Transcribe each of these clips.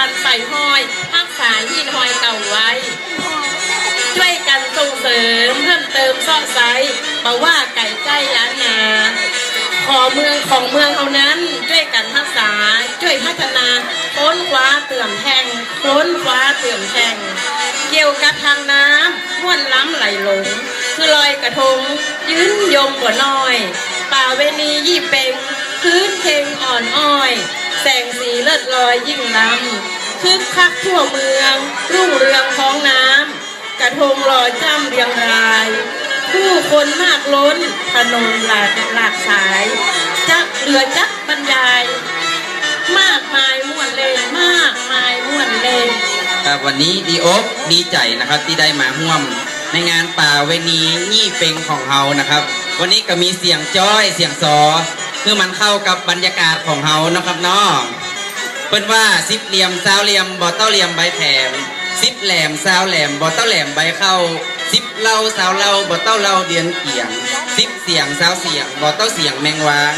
พันใส่ห้อยรักษาหินห้อยเก่าไว้ ช่วยกันส่งเสริมเพิ่มเติมซ่อไซเพราะว่าไก่ใกล้ล้านนาขอเมืองของเมืองเอานั้น ช่วยกันรักษาช่วยพัฒนาค้นคว้าเตื่อมแทงค้นคว้าเตื่อมแทงเกี่ยวกับทางน้ำม้วนล้ำไหลหลง คือลอยกระทง ยืนยงกว่าน้อย ป่าเวณียี่เป็งพื้นเพลงอ่อนอ้อย แสงสีเลิศลอยยิ่งล้ำคึกคักทั่วเมือง รุ่งเรืองท้องน้ำกระทงลอยจ้ำเรียงราย ผู้คนมากล้นถนนหลากหลากสายจักเรือจักบรรยาย มากมายม่วนเลยมากมายม่วนเลยครับวันนี้ดีโอกดีใจนะครับที่ได้มาร่วมในงานป่าเวณียี่เป็งของเฮานะครับ วันนี้ก็มีเสียงจ้อยเสียงซอ คือมันเข้ากับบรรยากาศของเฮานะครับเนาะเปิ้นว่าสิบเหลี่ยมสาวเหลี่ยมบ่อเต้าเหลี่ยมใบแถมสิบแหลมสาวแหลมบ่อเต้าแหลมใบเข้าสิบเล่าสาวเล่าบ่อเต้าเล่าเดือนเกียงสิบเสียงสาวเสียงบ่อเต้าเสียงแมงวาง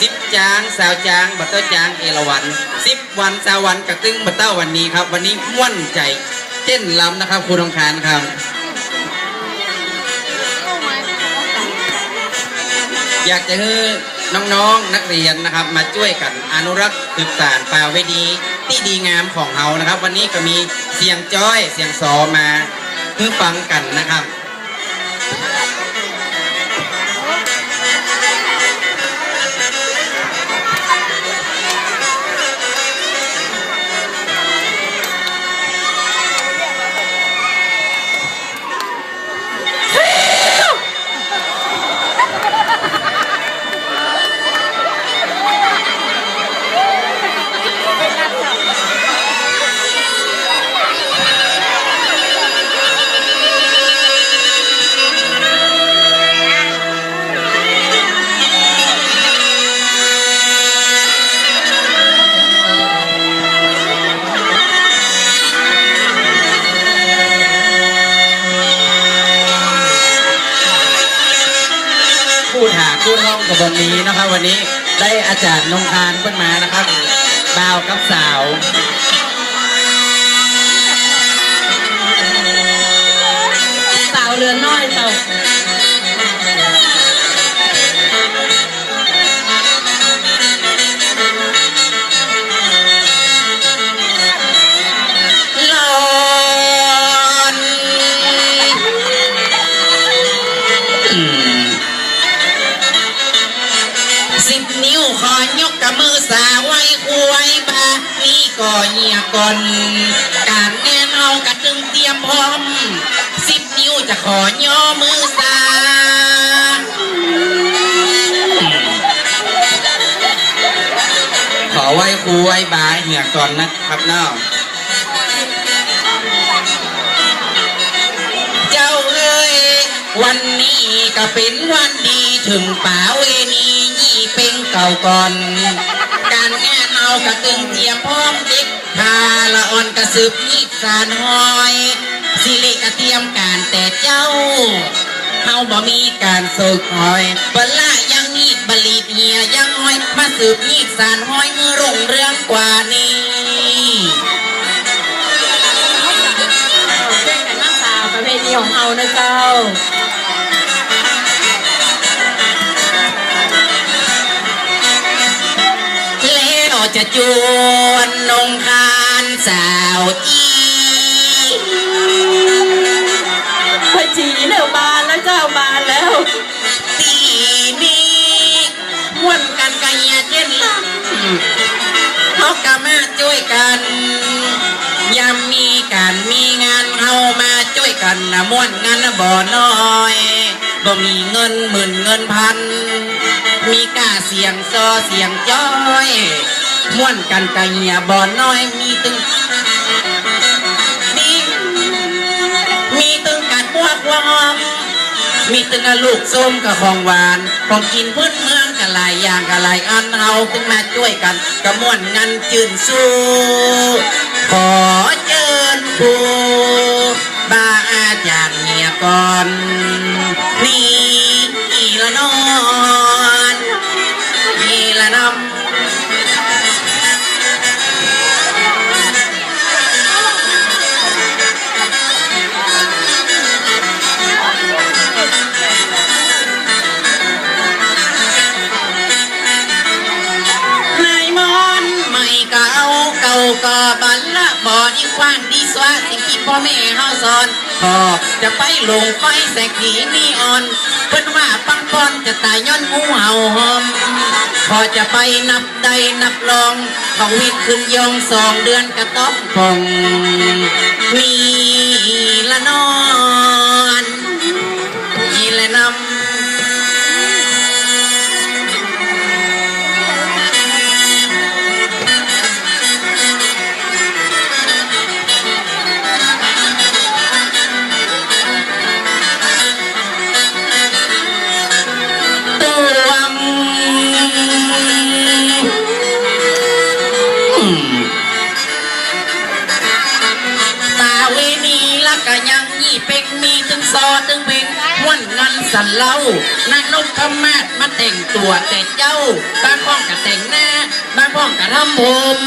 สิบจางสาวจางบัตเตอร์จางเอราวันสิบวันสาววันกระตึงบัตเตอร์วันนี้ครับ วันนี้ม่วนใจเต้นล้ำนะครับครูทองคานครับอยากจะให้ น้องๆนักเรียนนะครับ มาช่วยกันอนุรักษ์สืบสานป่าเวดีที่ดีงามของเฮานะครับ วันนี้ก็มีเสียงจ้อยเสียงซอมาเพื่อฟังกันนะครับ พูดหาคู่ห้องกับบนนี้นะครับ วันนี้ได้อาจารย์นงคานเพิ่นมานะครับบ่าวกับสาวสาวเรือนน้อยเจ้า สิบนิ้วขอยกกับมือสาไว้ควยบานี่ก็เหียก่อนการแน่นเอากระตึงเตรียมพร้อมสิบนิ้วจะขอย่อมือสาขอไหว้ครูไหว้บาเหียก่อนนะครับเนาะ วันนี้ก็เป็นวันดีถึงป่าเวณียี่เป็งเก่าก่อน การงานเอากระตึงเตรียมพร้อมเด็กพาละอ่อนกระสืบนิสานหอยสิริกระเตรียมการแต่เจ้าเฮาบ่มีการฝึกหอยบละยังนีดบลีเหียยังหอยมาสืบนิสานหอยมือรุ่งเรืองกว่านี้ จะจวนนงคานสาวจีพอจีเร็วบานแล้วเจ้าบานแล้ว ตีนี้ม่วนกันกันยาเช่นลำเขาก็มาช่วยกันยามมีการมีงานเอามาช่วยกันนะม่วนงานนะบ่น้อยบ่มีเงินหมื่นเงินพัน มีกล้าเสียงซอเสียงจ้อย ม่วนกันกันเหียบ่น้อยมีตึงมีมีตึงกัดพวกวอมมีตึงอะลูกส้มกับของหวานของกินพื้นเมืองกับหลายอย่างกับหลายอันเอาขึ้นมาช่วยกันกระม่วนงันจืนสู้ขอเชิญครูบาอาจารย์เมียก่อนนี่ ก็บันละบ่อนี่กว้างดีสวาสิ่งที่พ่อแม่เฮาสอนพอจะไปลงไฟแสกขีนีออน เพิ่นว่าปังปอนจะตายย้อนงูเห่าหอม พอจะไปนับใดนับลองเขาวิทย์ขึ้นยองสองเดือนกระต๊อบพองมี สันเล่านางนุ่กขมาดมาแต่งตัวแต่งเจ้า บางพ้องกับแต่งหน้า บางพ้องกับทำผม